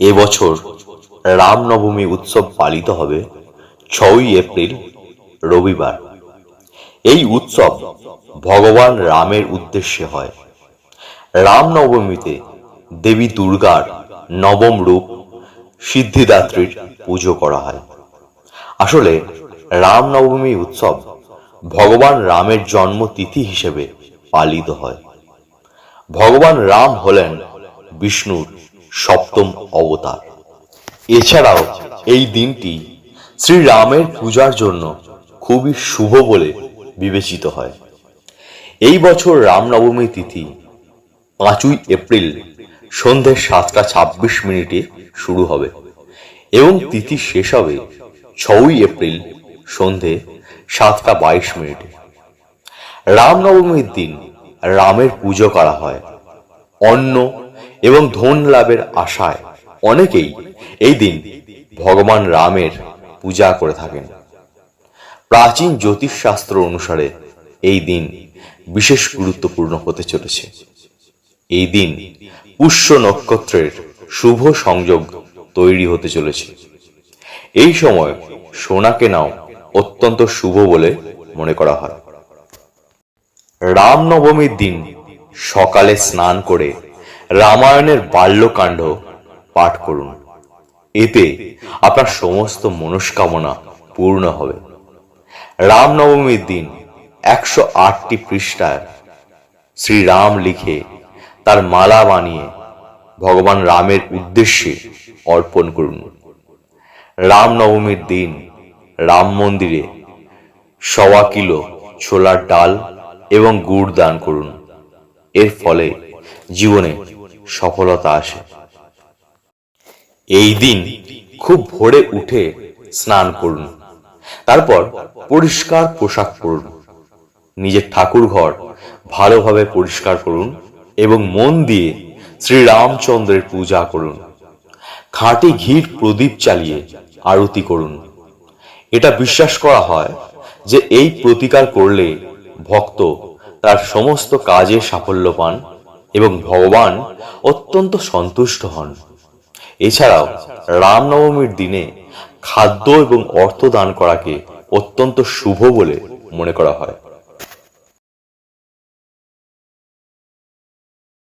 এবছর রামনবমী উৎসব পালিত হবে ছয়ই এপ্রিল, রবিবার। এই উৎসব ভগবান রামের উদ্দেশ্যে হয়। রামনবমীতে দেবী দুর্গার নবম রূপ সিদ্ধিদাত্রীর পুজো করা হয়। আসলে রামনবমী উৎসব ভগবান রামের জন্মতিথি হিসেবে পালিত হয়। ভগবান রাম হলেন বিষ্ণুর সপ্তম অবতার। এছাড়াও এই দিনটি শ্রীরামের পূজার জন্য খুবই শুভ বলে বিবেচিত হয়। এই বছর রামনবমী তিথি পাঁচই এপ্রিল সন্ধে সাতটা ছাব্বিশ মিনিটে শুরু হবে এবং তিথি শেষ হবে ছয়ই এপ্রিল সন্ধে সাতটা বাইশ মিনিটে। রামনবমীর দিন রামের পুজো করা হয়। অন্ন এবং ধন লাভের আশায় অনেকেই এই দিন ভগবান রামের পূজা করে থাকেন। প্রাচীন জ্যোতিষশাস্ত্র অনুসারে এই দিন বিশেষ গুরুত্বপূর্ণ হতে চলেছে। এই দিন পুষ্য নক্ষত্রের শুভ সংযোগ তৈরি হতে চলেছে। এই সময় সোনা কেনাও অত্যন্ত শুভ বলে মনে করা হয়। রামনবমীর দিন সকালে স্নান করে রামায়ণের বাল্যকাণ্ড পাঠ করুন। এতে আপনার সমস্ত মনস্কামনা পূর্ণ হবে। রামনবমীর দিন একশো আটটি পৃষ্ঠায় শ্রীরাম লিখে তার মালা বানিয়ে ভগবান রামের উদ্দেশ্যে অর্পণ করুন। রামনবমীর দিন রাম মন্দিরে সওয়া কিলো ছোলার ডাল এবং গুড় দান করুন। এর ফলে জীবনে সফলতা আসে। এই দিন খুব ভোরে উঠে স্নান করুন। তারপর পরিষ্কার পোশাক পরুন। নিজের ঠাকুর ঘর ভালোভাবে পরিষ্কার করুন এবং মন দিয়ে শ্রীরামচন্দ্রের পূজা করুন। খাঁটি ঘির প্রদীপ চালিয়ে আরতি করুন। এটা বিশ্বাস করা হয় যে এই প্রতিকার করলে ভক্ত তার সমস্ত কাজে সাফল্য পান এবং ভগবান অত্যন্ত সন্তুষ্ট হন। এছাড়াও রামনবমীর দিনে খাদ্য এবং অর্থ দান করাকে অত্যন্ত শুভ বলে মনে করা হয়।